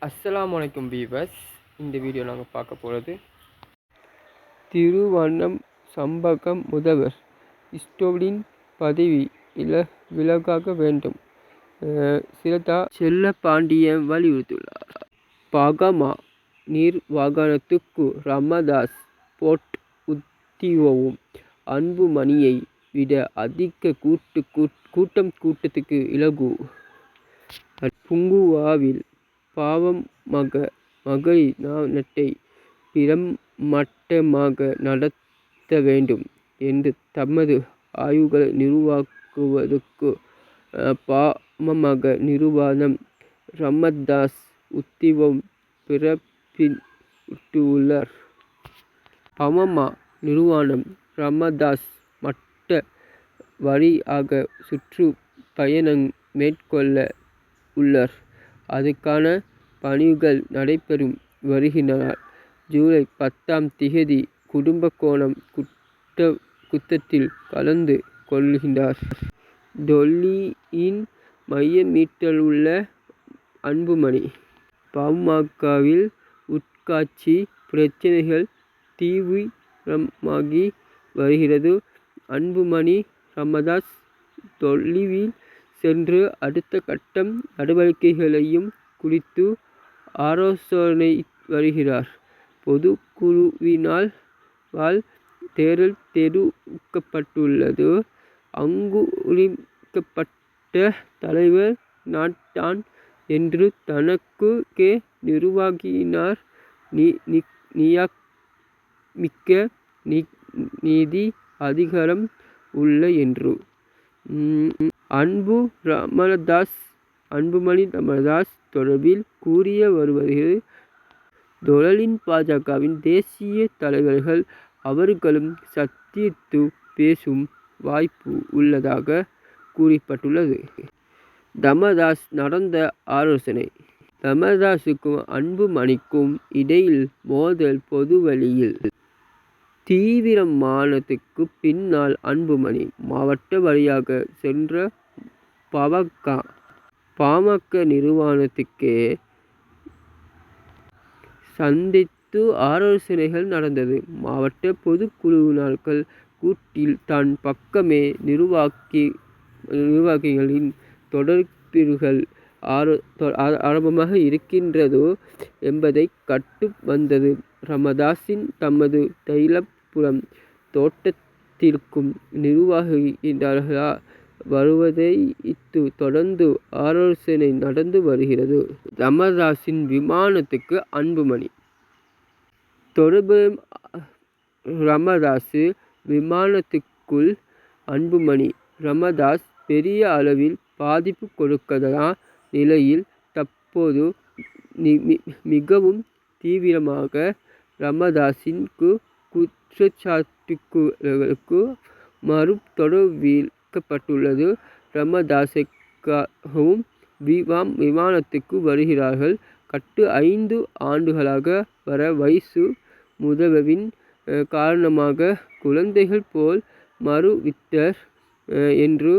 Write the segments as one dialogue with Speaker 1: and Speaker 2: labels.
Speaker 1: அஸ்லாம் வலைக்கும் பீவர்ஸ் இந்த வீடியோ நாங்கள் பார்க்க போகிறது திருவண்ணம் சம்பகம் முதல்வர். இஸ்டோவின் பதவி இல விலகாக வேண்டும். சிலதா செல்ல பாண்டியன் வலியுறுத்தியுள்ளார். பகமா நிர்வாகத்துக்கு ரமதாஸ் போட் உத்தியோவும் அன்புமணியை விட அதிக கூட்டு கூட்- கூட்டம் கூட்டத்துக்கு இலகு. புங்குவாவில் பாவம் மக மகளிர் நாட்டை பிரமட்டமாக நடத்த வேண்டும் என்று தமது ஆய்வுகளை நிர்வாக்குவதற்கு பாமமக பாமக நிறுவனம் ரமதாஸ் உத்திவம் பிறப்பிட்டுள்ளார். பமமா நிறுவனம் ரமதாஸ் மட்ட வழியாக சுற்று பயணம் மேற்கொள்ள உள்ளார். அதுக்கான பணிகள் நடைபெறும் வருகின்றன. ஜூலை பத்தாம் திகதி குடும்பகோணம் குட்ட குத்தத்தில் கலந்து கொள்கின்றார். டொல்லியின் மையமீட்டலுள்ள அன்புமணி. பாமகவில் உட்காட்சி பிரச்சனைகள் தீவிரமாகி வருகிறது. அன்புமணி ரமதாஸ் தொல்லிவில் சென்று அடுத்த கட்டம் நடவடிக்கைகளையும் குறித்து ஆலோசனை வருகிறார். பொதுக்குழுவினால் வால் தேர்தல் தெரிவிக்கப்பட்டுள்ளது அங்குரிக்கப்பட்ட தலைவர் நாட்டான் என்று தனக்கு நிர்வாகியினார். நி- நி- நியமிக்க நி- நிதி அதிகாரம் உள்ள என்று. அன்பு ரமணதாஸ் அன்புமணி ரமணதாஸ் தொடர்பில் கூறிய வருவது தொழிலின் பாஜகவின் தேசிய தலைவர்கள் அவர்களும் சந்தித்து பேசும் வாய்ப்பு உள்ளதாக கூறப்பட்டுள்ளது. தமதாஸ் நடந்த ஆலோசனை தமதாஸுக்கும் அன்புமணிக்கும் இடையில் மோதல் பொதுவெளியில் தீவிரமானதுக்கு பின்னால் அன்புமணி மாவட்ட வழியாக சென்ற பவக்கா பாமக நிறுவனத்துக்கு சந்தித்து ஆலோசனைகள் நடந்தது. மாவட்ட பொதுக்குழு நாட்கள் கூட்டில் தன் பக்கமே நிர்வாகி நிர்வாகிகளின் தொடர்பில்கள் ஆர- ஆரம்பமாக இருக்கின்றதோ என்பதை கட்டு வந்தது. ரமதாஸின் தமது தைலப்புறம் தோட்டத்திற்கும் நிர்வாகிகளா வருவதை இத்து தொடர்ந்து ஆலோசனை நடந்து வருகிறது. ரமதாஸின் விமானத்துக்கு அன்புமணி தொடர்பு ரமதாசு விமானத்துக்குள் அன்புமணி ரமதாஸ் பெரிய அளவில் பாதிப்பு கொடுக்கதா நிலையில் தற்போது மிகவும் தீவிரமாக ரமதாஸின் கு மறு மறு தொடர்பிக்கப்பட்டுள்ளது ரமதாஸுக்காகவும் விவாம் விமானத்துக்கு வருகிறார்கள். கட்டு ஐந்து ஆண்டுகளாக வர வயசு முதல்வரின் காரணமாக குழந்தைகள் போல் மறுவிட்டர் அஹ், என்று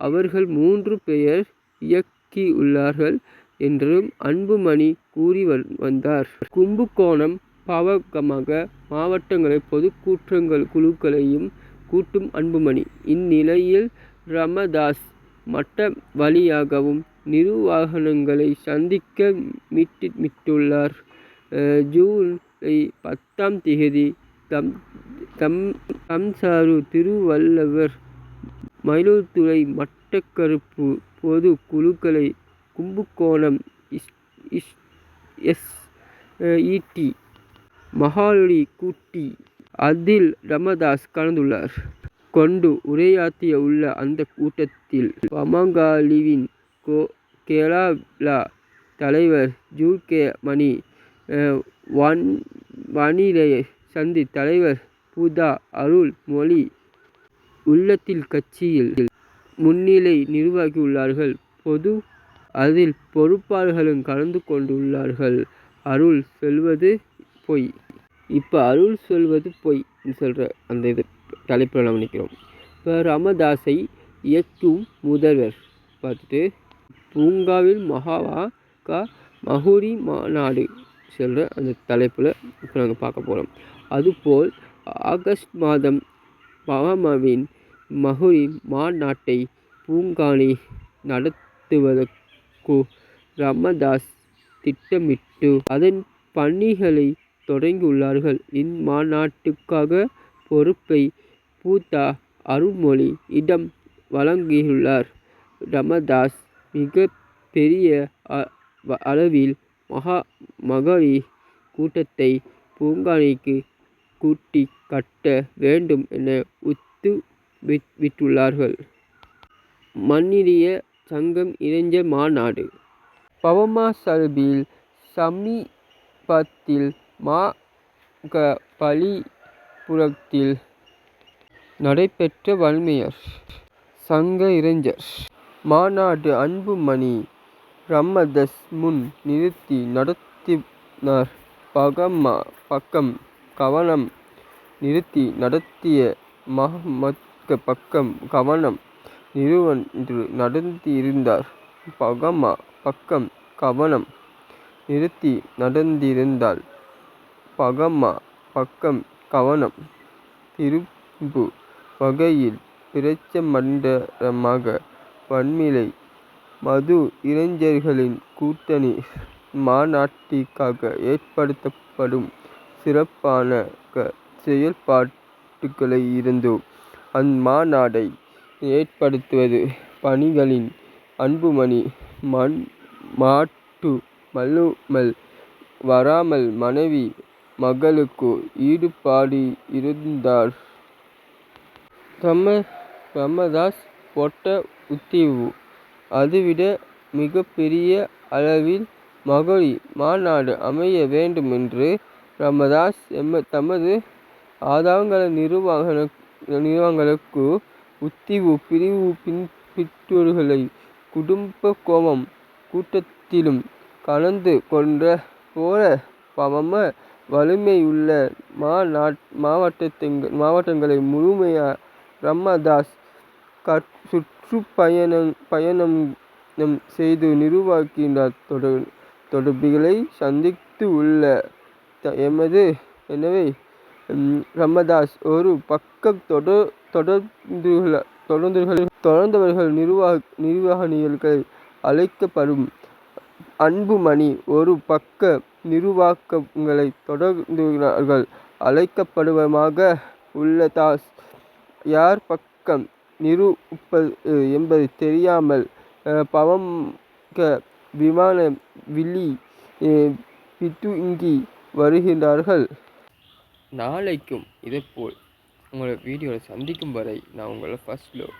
Speaker 1: அவர்கள் மூன்று பெயர் இயக்கியுள்ளார்கள் என்றும் அன்புமணி கூறி வந்தார். கும்பகோணம் பாவகமாக மாவட்டங்களை பொதுக்கூற்றங்கள் குழுக்களையும் கூட்டும் அன்புமணி. இந்நிலையில் ரமதாஸ் மட்ட வழியாகவும் நிர்வாகங்களை சந்திக்க மிட்டிமிட்டுள்ளார் மிட்டுள்ளார். ஜூலை பத்தாம் தேதி தம் தம் தம்சாரு திருவள்ளுவர் மயிலாடுதுறை மட்டக்கருப்பு பொது குழுக்களை கும்பகோணம் இஸ் இஸ் எஸ் இடி கூட்டி அதில் ரமதாஸ் கலந்துள்ளார். கொண்டு உரையாற்றிய உள்ள அந்த கூட்டத்தில் பமங்காலிவின் கோ கேரளா தலைவர் ஜூ. கே. மணி அஹ், வான் வானிலை சந்தி தலைவர் புதா அருள் மொழி உள்ளத்தில் கட்சியில் முன்னிலை நிர்வாகியுள்ளார்கள். பொது அதில் பொறுப்பாளர்களும் கலந்து கொண்டுள்ளார்கள். அருள் சொல்வது பொய். இப்போ அருள் சொல்வது பொய் சொல்கிற அந்த இது தலைப்பில் நம்ம நிற்கிறோம். இப்போ ராமதாஸை இயக்கும் முதல்வர் பார்த்துட்டு பூங்காவில் மகாவா கா மகுரி மாநாடு சொல்கிற அந்த தலைப்பில் இப்போ நாங்கள் பார்க்க போகிறோம் அதுபோல் ஆகஸ்ட் மாதம் பஹாமாவின் மகுரி மாநாட்டை பூங்காணி நடத்துவதற்கு ரமதாஸ் திட்டமிட்டு அதன் பணிகளை தொடங்கியுள்ளார்கள். இம்மாநாட்டுக்காக பொறுப்பை பூத்தா அருள்மொழி இடம் வழங்கியுள்ளார். ரமதாஸ் மிக பெரிய அளவில் மகா மகளி கூட்டத்தை பூங்கானைக்கு கூட்டி கட்ட வேண்டும் என உத்து விட்டுள்ளார்கள். மன்னிலிய சங்கம் இளைஞர் மாநாடு. பவமா சார்பில் சமீபத்தில் மா க பலிபுரத்தில் நடைபெற்ற வன்மையர் சங்க இளைஞர் மாநாடு அன்புமணி ரமதஸ் முன் நிறுத்தி நடத்தினார். பகம்மா பக்கம் கவனம் நிறுத்தி நடத்திய மஹமத்க பக்கம் கவனம் நிறுவன்று நடந்திருந்தார். பகமா பக்கம் கவனம் நிறுத்தி நடந்திருந்தாள். பகமா பக்கம் கவனம் திரும்பு வகையில் பிரச்சமண்டலமாக வன்மிலை மது இளைஞர்களின் கூட்டணி மாநாட்டிற்காக ஏற்படுத்தப்படும் சிறப்பான செயல்பாட்டுகளை இருந்தோ அம்மாநாடை ஏற்படுத்துவது பணிகளின் அன்புமணி மண் மாட்டு மல்லுமல் வராமல் மனைவி மகளுக்கு ஈடுபாடிருந்தார் ரமதாஸ் போட்ட உத்தீவு. அதுவிட மிகப்பெரிய அளவில் மகளிர் மாநாடு அமைய வேண்டுமென்று ரமதாஸ் தமது ஆதரவாள நிர்வாகங்களுக்கு உத்தீவு பிரிவு பெற்றோர்களை குடும்ப கோபம் கூட்டத்திலும் கலந்து கொண்ட போல பவம வலிமையுள்ள மாவட்டங்களை முழுமையாக ரமதாஸ் சுற்றுப்பயணம் பயணம் செய்து நிர்வாகிகள் தொடர்புகளை சந்தித்து உள்ள எமது எனவே ரமதாஸ் ஒரு பக்கம் தொடர்ந்தவர்கள் நிர்வாகிகள் அழைக்கப்படும் அன்புமணி ஒரு பக்க பக்கம் நிர்வாகிகளை அழைக்கப்படுவமாக உள்ள தாஸ் யார் பக்கம் நிற்பது என்பது தெரியாமல் பவக விமான விழி பிதுங்கி வருகின்றார்கள் நாளைக்கும் இதேபோல் உங்களை வீடியோவில் சந்திக்கும் வரை நான் உங்களை ஃபர்ஸ்ட் லவ்